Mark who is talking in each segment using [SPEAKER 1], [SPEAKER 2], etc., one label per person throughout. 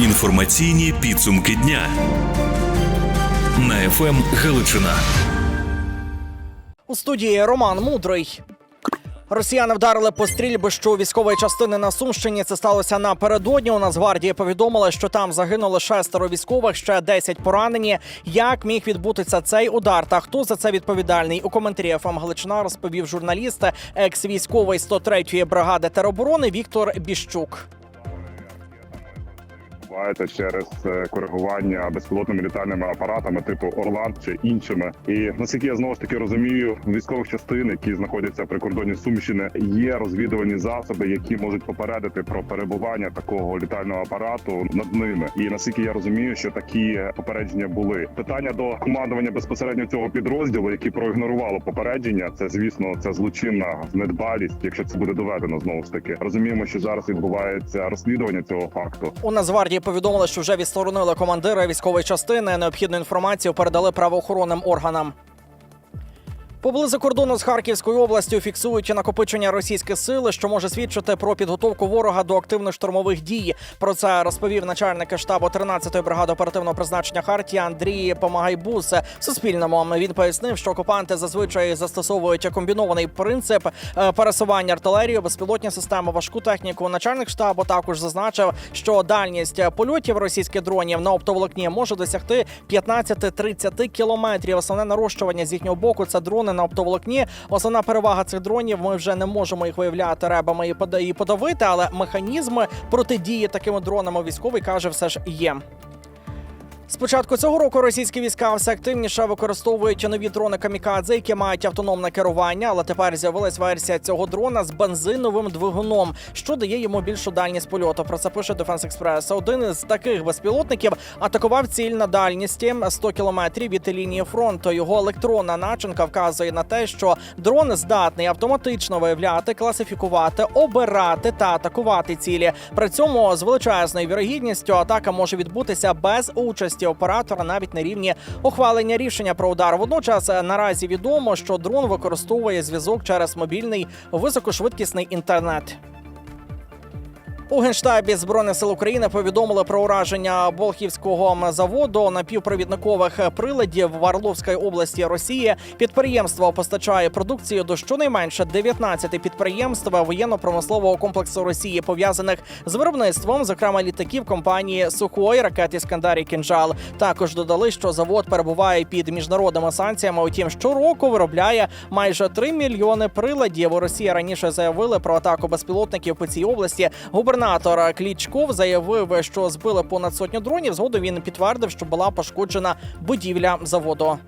[SPEAKER 1] Інформаційні підсумки дня на ФМ Галичина.
[SPEAKER 2] У студії Роман Мудрий. Росіяни вдарили по стрільби, що у військової частини на Сумщині. Це сталося напередодні. У Нацгвардії повідомили, що там загинуло шестеро військових, ще 10 поранені. Як міг відбутися цей удар? Та хто за це відповідальний? У коментарі ФМ Галичина розповів журналіст, екс-військовий 103-ї бригади тероборони Віктор Біщук.
[SPEAKER 3] Відбувається через е, коригування безпілотними літальними апаратами типу Орлан чи іншими. І наскільки я знову ж таки розумію, військових частин, які знаходяться при кордоні Сумщини, є розвідувальні засоби, які можуть попередити про перебування такого літального апарату над ними. І наскільки я розумію, що такі попередження були питання до командування безпосередньо цього підрозділу, які проігнорувало попередження. Це звісно, це злочинна недбалість, якщо це буде доведено знову ж таки. Розуміємо, що зараз відбувається розслідування цього факту.
[SPEAKER 2] У Нацгвардії повідомили, що вже відсторонили командира військової частини. Необхідну інформацію передали правоохоронним органам. Поблизу кордону з Харківською областю фіксують накопичення російських сил, що може свідчити про підготовку ворога до активних штурмових дій. Про це розповів начальник штабу 13-ї бригади оперативного призначення Хартія Андрій Помагайбус. Суспільному він пояснив, що окупанти зазвичай застосовують комбінований принцип е, пересування артилерії, безпілотні системи, важку техніку. Начальник штабу також зазначив, що дальність польотів російських дронів на оптоволокні може досягти 15-30 кілометрів. Основне нарощування з їхнього боку це дрони на оптоволокні. Основна перевага цих дронів. Ми вже не можемо їх виявляти ребами і пода- подавити, але механізми протидії такими дронами військовий каже, все ж є. З початку цього року російські війська все активніше використовують нові дрони камікадзе, які мають автономне керування. Але тепер з'явилась версія цього дрона з бензиновим двигуном, що дає йому більшу дальність польоту. Про це пише Defense Express. Один із таких безпілотників атакував ціль на дальності 100 кілометрів від лінії фронту. Його електронна начинка вказує на те, що дрон здатний автоматично виявляти, класифікувати, обирати та атакувати цілі. При цьому з величезною вірогідністю атака може відбутися без участі оператора, навіть на рівні ухвалення рішення про удар. Водночас е, наразі відомо, що дрон використовує зв'язок через мобільний високошвидкісний інтернет. У генштабі збройних сил України повідомили про ураження Болхівського заводу напівпровідникових приладів в Орловській області Росії. Підприємство постачає продукцію до щонайменше 19 підприємств воєнно-промислового комплексу Росії, пов'язаних з виробництвом, зокрема літаків компанії Сухой, ракет Іскандар і Кінжал. Також додали, що завод перебуває під міжнародними санкціями. Утім, щороку виробляє майже 3 мільйони приладів. Росія раніше заявили про атаку безпілотників по цій області. Губернатор Клічков заявив, що збили понад сотню дронів. Згодом він підтвердив, що була пошкоджена будівля заводу.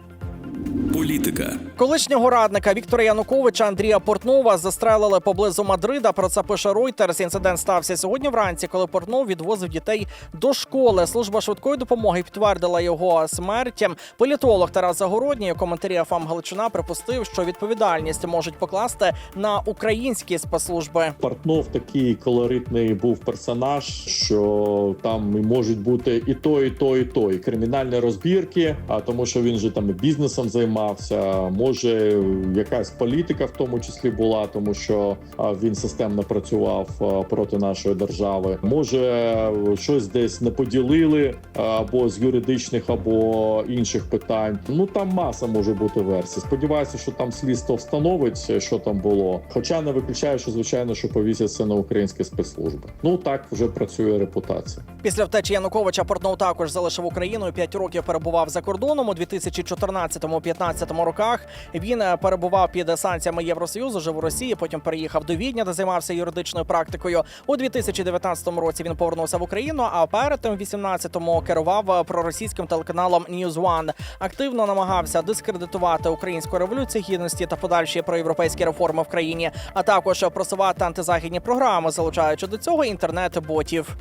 [SPEAKER 1] Політика
[SPEAKER 2] Колишнього радника Віктора Януковича Андрія Портнова застрелили поблизу Мадрида. Про це пише Reuters. Інцидент стався сьогодні вранці, коли Портнов відвозив дітей до школи. Служба швидкої допомоги підтвердила його смерть. Політолог Тарас Загородній у коментарі ФАМ Галичина припустив, що відповідальність можуть покласти на українські спецслужби.
[SPEAKER 4] Портнов такий колоритний був персонаж, що там можуть бути і то, і то, і то, і кримінальні розбірки, а тому, що він же там і бізнесом займався. Може, якась політика в тому числі була, тому що він системно працював проти нашої держави. Може, щось десь не поділили або з юридичних, або інших питань. Ну там маса може бути версій. Сподіваюся, що там слідство встановить, що там було. Хоча не виключаю, що звичайно, що повісять це на українські спецслужби. Ну так вже працює репутація.
[SPEAKER 2] Після втечі Януковича Портнов також залишив Україну. П'ять років перебував за кордоном у 2014-15 роках. Він е, перебував під санкціями Євросоюзу, жив у Росії. Потім переїхав до Відня, де займався юридичною практикою. У 2019 році він повернувся в Україну. А перед тим, 18-му, керував е, проросійським телеканалом News One. Активно намагався дискредитувати українську революцію гідності та подальші проєвропейські реформи в країні, а також просувати антизахідні програми, залучаючи до цього інтернет-ботів.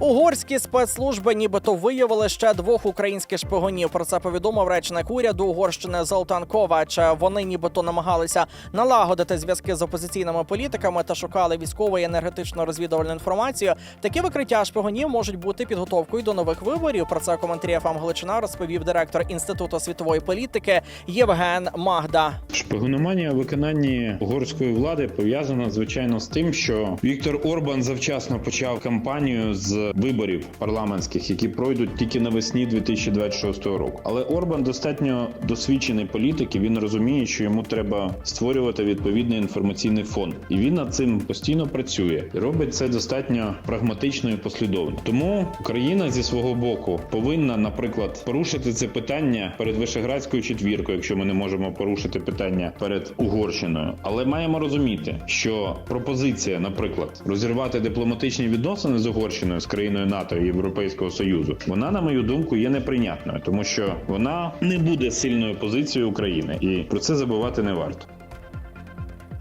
[SPEAKER 2] Угорські спецслужби нібито виявили ще двох українських шпигунів. Про це повідомив речник уряду Угорщини Золтан Ковач. Вони нібито намагалися налагодити зв'язки з опозиційними політиками та шукали військову і енергетично розвідувальну інформацію. Такі викриття шпигунів можуть бути підготовкою до нових виборів. Про це коментарі ФАМ Галичина розповів директор інституту світової політики Євген Магда.
[SPEAKER 5] Шпигономанія у виконанні угорської влади пов'язана звичайно з тим, що Віктор Орбан завчасно почав кампанію з виборів парламентських, які пройдуть тільки навесні 2026 року. Але Орбан достатньо досвідчений політик, і він розуміє, що йому треба створювати відповідний інформаційний фон, і він над цим постійно працює і робить це достатньо прагматично і послідовно. Тому Україна зі свого боку повинна, наприклад, порушити це питання перед Вишеградською четвіркою, якщо ми не можемо порушити питання перед Угорщиною. Але маємо розуміти, що пропозиція, наприклад, розірвати дипломатичні відносини з Угорщиною з країною НАТО і Європейського Союзу, вона, на мою думку, є неприйнятною, тому що вона не буде сильною позицією України, і про це забувати не варто.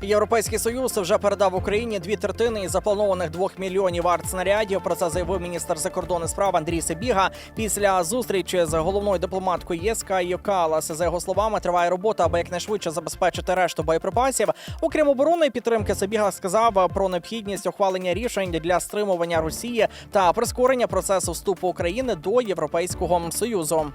[SPEAKER 2] Європейський союз вже передав Україні дві третини із запланованих двох мільйонів артснарядів. Про це заявив міністр закордонних справ Андрій Сибіга після зустрічі з головною дипломаткою ЄС Кайо Калас. За його словами, триває робота, аби якнайшвидше забезпечити решту боєприпасів. Окрім оборонної підтримки, Сибіга сказав про необхідність ухвалення рішень для стримування Росії та прискорення процесу вступу України до Європейського союзу.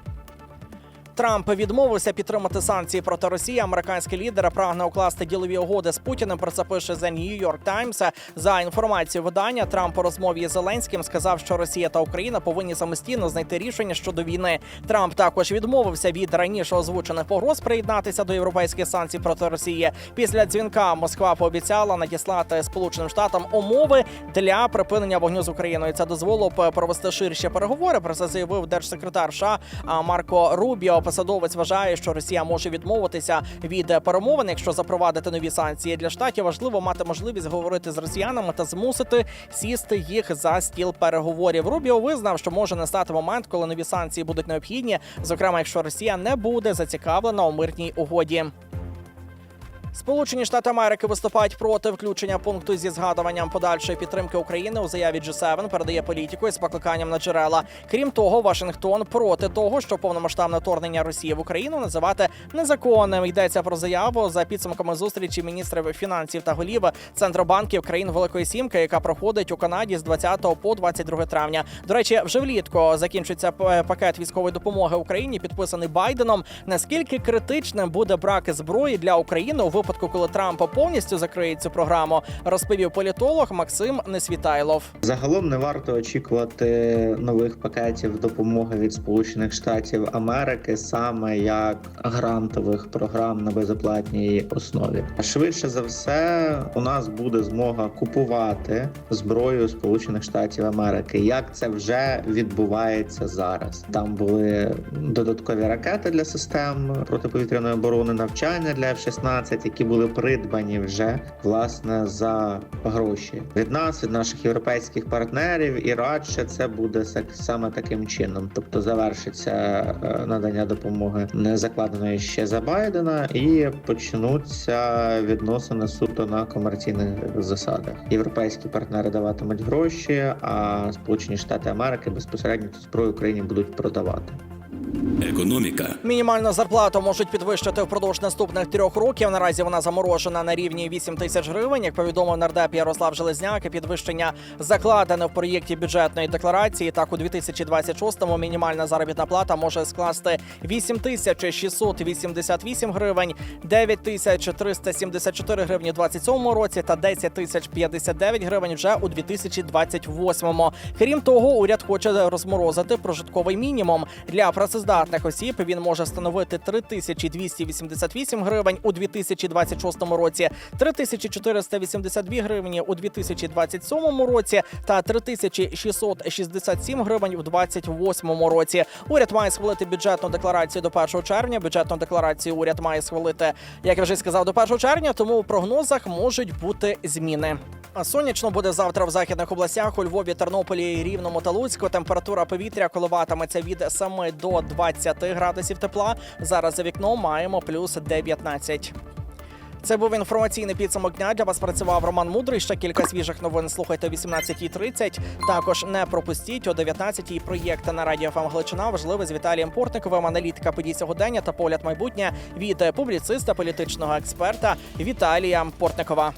[SPEAKER 2] Трамп відмовився підтримати санкції проти Росії. Американський лідер прагне укласти ділові угоди з Путіним. Про це пише The New York Times. За інформацією видання, Трамп у розмові з Зеленським сказав, що Росія та Україна повинні самостійно знайти рішення щодо війни. Трамп також відмовився від раніше озвучених погроз приєднатися до європейських санкцій проти Росії. Після дзвінка Москва пообіцяла надіслати Сполученим Штатам умови для припинення вогню з Україною. Це дозволило б провести ширші переговори. Про це заявив держсекретар США Марко Рубіо. Посадовець вважає, що Росія може відмовитися від перемовин, якщо запровадити нові санкції для штатів. Важливо мати можливість говорити з росіянами та змусити сісти їх за стіл переговорів. Рубіо визнав, що може настати момент, коли нові санкції будуть необхідні, зокрема, якщо Росія не буде зацікавлена у мирній угоді. Сполучені Штати Америки виступають проти включення пункту зі згадуванням подальшої підтримки України у заяві G7, передає політику із покликанням на джерела. Крім того, Вашингтон проти того, що повномасштабне вторгнення Росії в Україну називати незаконним. Йдеться про заяву за підсумками зустрічі міністрів фінансів та голів центробанків країн Великої Сімки, яка проходить у Канаді з 20 по 22 травня. До речі, вже влітку закінчиться пакет військової допомоги Україні, підписаний Байденом. Наскільки критичним буде брак зброї для України у випадку, коли Трамп повністю закриє цю програму, розповів політолог Максим Несвітайлов.
[SPEAKER 6] Загалом не варто очікувати нових пакетів допомоги від Сполучених Штатів Америки саме як грантових програм на безоплатній основі. Швидше за все, у нас буде змога купувати зброю Сполучених Штатів Америки, як це вже відбувається зараз. Там були додаткові ракети для систем протиповітряної оборони, навчання для F-16, які були придбані вже власне за гроші від нас, від наших європейських партнерів, і радше це буде саме таким чином. Тобто завершиться е, надання допомоги не закладеної ще за Байдена, і почнуться відносини суто на комерційних засадах. Європейські партнери даватимуть гроші, а Сполучені Штати Америки безпосередньо зброю Україні будуть продавати.
[SPEAKER 1] Економіка.
[SPEAKER 2] Мінімальну зарплату можуть підвищити впродовж наступних трьох років. Наразі вона заморожена на рівні 8 тисяч гривень. Як повідомив нардеп Ярослав Железняк, підвищення закладене в проєкті бюджетної декларації. Так, у 2026-му мінімальна заробітна плата може скласти 8 тисяч 688 гривень, 9 тисяч 374 гривні у 27-му році та 10 тисяч 59 гривень вже у 2028-му. Крім того, уряд хоче розморозити прожитковий мінімум для працездатних осіб. Він може становити 3288 гривень у 2026 році, 3482 гривні у 2027 році та 3667 гривень у 2028 році. Уряд має схвалити бюджетну декларацію до 1 червня. Бюджетну декларацію уряд має схвалити, як я вже сказав, до 1 червня. Тому у прогнозах можуть бути зміни. Сонячно буде завтра в західних областях у Львові, Тернополі, Рівному та Луцьку. Температура повітря коливатиметься від 7 до 20 градусів тепла. Зараз за вікном маємо плюс 19. Це був інформаційний підсумок дня. Для вас працював Роман Мудрий. Ще кілька свіжих новин слухайте о 18.30. Також не пропустіть о 19.00 проєкт на радіо ФМ Гличина. Важливий з Віталієм Портниковим, аналітика подій сьогодення та погляд майбутнє від публіциста, політичного експерта Віталія Портникова.